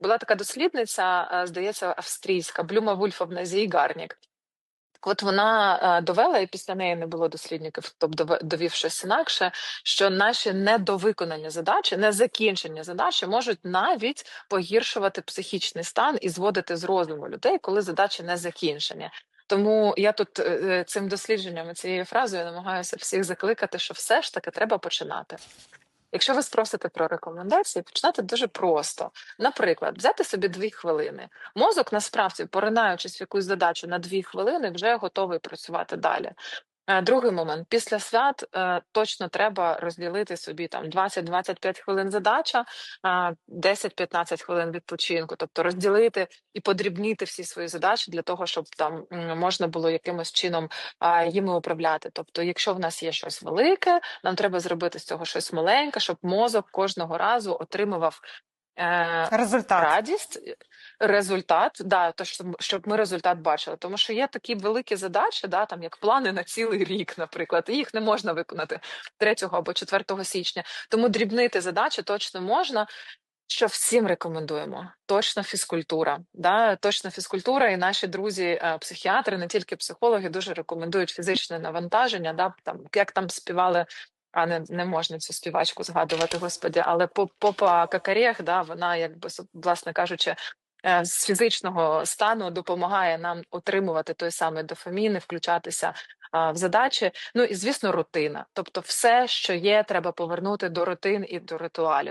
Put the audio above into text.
Була така дослідниця, здається, австрійська Блюма Вульфовна Зійгарнік. От вона довела, і після неї не було дослідників, тобто довів щось інакше, що наші недовиконані задачі, незакінчені задачі можуть навіть погіршувати психічний стан і зводити з розуму людей, коли задачі не закінчені. Тому я тут е, е, цим дослідженням цією фразою намагаюся всіх закликати, що все ж таки треба починати. Якщо ви спросите про рекомендації, починати дуже просто. Наприклад, взяти собі дві хвилини. Мозок насправді, поринаючись в якусь задачу на дві хвилини, вже готовий працювати далі. Е, Другий момент після свят е, точно треба розділити собі там 20-25 хвилин задача, е, 10-15 хвилин відпочинку, тобто розділити і подрібнити всі свої задачі для того, щоб там можна було якимось чином їми управляти. Тобто, якщо в нас є щось велике, нам треба зробити з цього щось маленьке, щоб мозок кожного разу отримував. Е, Результат. радість, результат, да, то щоб, щоб ми результат бачили. Тому що є такі великі задачі, да, там як плани на цілий рік, наприклад, і їх не можна виконати 3 або 4 січня. Тому дрібнити задачі точно можна. Що всім рекомендуємо? Точно фізкультура. Да? Точно фізкультура, і наші друзі, е, психіатри, не тільки психологи, дуже рекомендують фізичне навантаження. Да? Там, як там співали, а не, не можна цю співачку згадувати, господи, але по- попа Какарєх, да, вона, якби власне кажучи, е, з фізичного стану допомагає нам отримувати той самий дофамін, і включатися а, в задачі. Ну і звісно, рутина. Тобто, все, що є, треба повернути до рутин і до ритуалів.